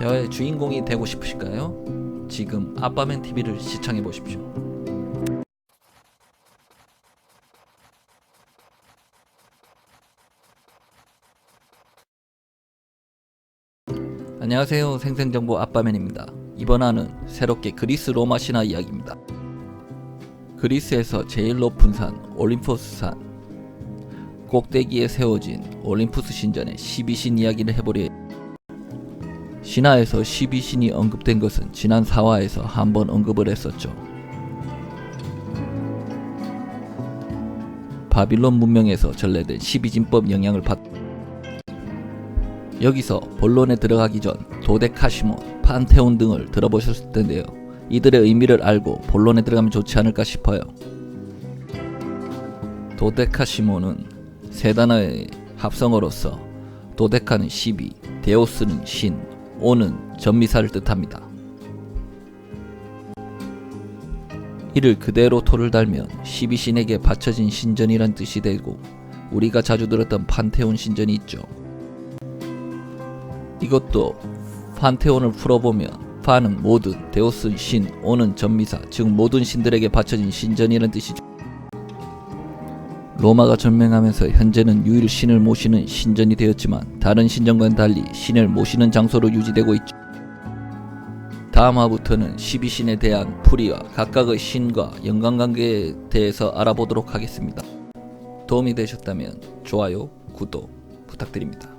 대화의 주인공이 되고 싶으실까요? 지금 아빠맨 TV를 시청해 보십시오. 안녕하세요. 생생정보 아빠맨입니다. 이번 화는 새롭게 그리스 로마 신화 이야기입니다. 그리스에서 제일 높은 산 올림포스 산 꼭대기에 세워진 올림푸스 신전의 12신 이야기를 해보려. 신화에서 12신이 언급된 것은 지난 4화에서 한 번 언급을 했었죠. 바빌론 문명에서 전래된 12진법 영향을 받 여기서 본론에 들어가기 전 도데카시몬, 판테온 등을 들어보셨을 텐데요. 이들의 의미를 알고 본론에 들어가면 좋지 않을까 싶어요. 도데카시몬은 세 단어의 합성어로서 도데카는 12, 데오스는 신, 오는 전미사를 뜻합니다. 이를 그대로 토를 달면 12신에게 바쳐진 신전이란 뜻이 되고 우리가 자주 들었던 판테온 신전이 있죠. 이것도 판테온을 풀어보면 파는 모든, 데오스는 신, 오는 전미사, 즉 모든 신들에게 바쳐진 신전이라는 뜻이죠. 로마가 전맹하면서 현재는 유일 신을 모시는 신전이 되었지만 다른 신전과는 달리 신을 모시는 장소로 유지되고 있죠. 다음 화부터는 12신에 대한 풀이와 각각의 신과 연관관계에 대해서 알아보도록 하겠습니다. 도움이 되셨다면 좋아요, 구독 부탁드립니다.